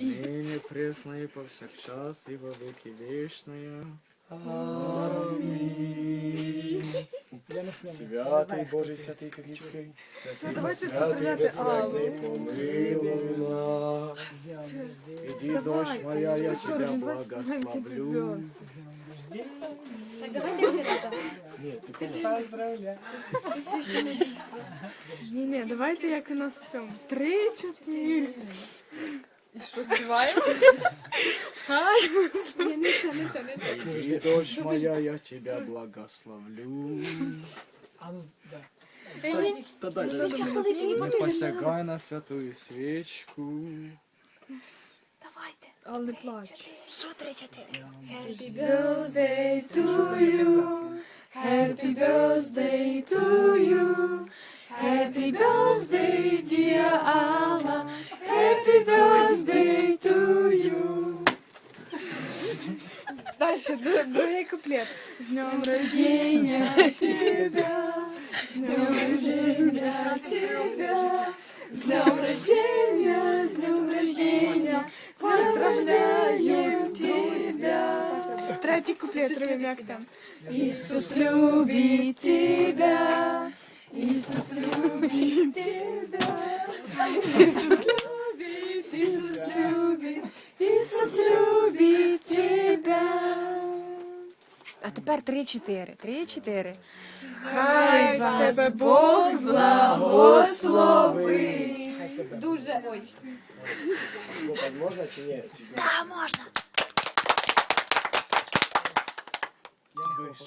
ныне пресно и повсякчас и во веки вечные. Аминь. Святий Божий, святий кріпкий, святий давайте святий поздравляти безсмертний, Аллу. помилуй нас. Иди, дочь моя, я тебя благословлю. Так, давайте всі разом. Ні, ні, давайте як у нас в цьому. Три, чотири. І що співаємо? Хай. Ні, не це, не це, не це. Иди, дочь моя, я тебя благословлю. Коли ти не Не будеш. посягай на святую свечку. Давайте. Але не плач. Що три-чотири? Happy birthday to you. Happy birthday to you. Happy birthday, dear Alma. Happy birthday Дальше, другий куплет. С днем рождения тебя, с днем рождения тебя, с днем рождения, с днем рождения, поздравляем тебя. Третий куплет, робимо як там. Иисус любит тебя, Иисус любит тебя, Иисус А тепер три-чотири. Три-чотири. Хай вас Бог благословить. Дуже ой. Можна чи ні? Та можна.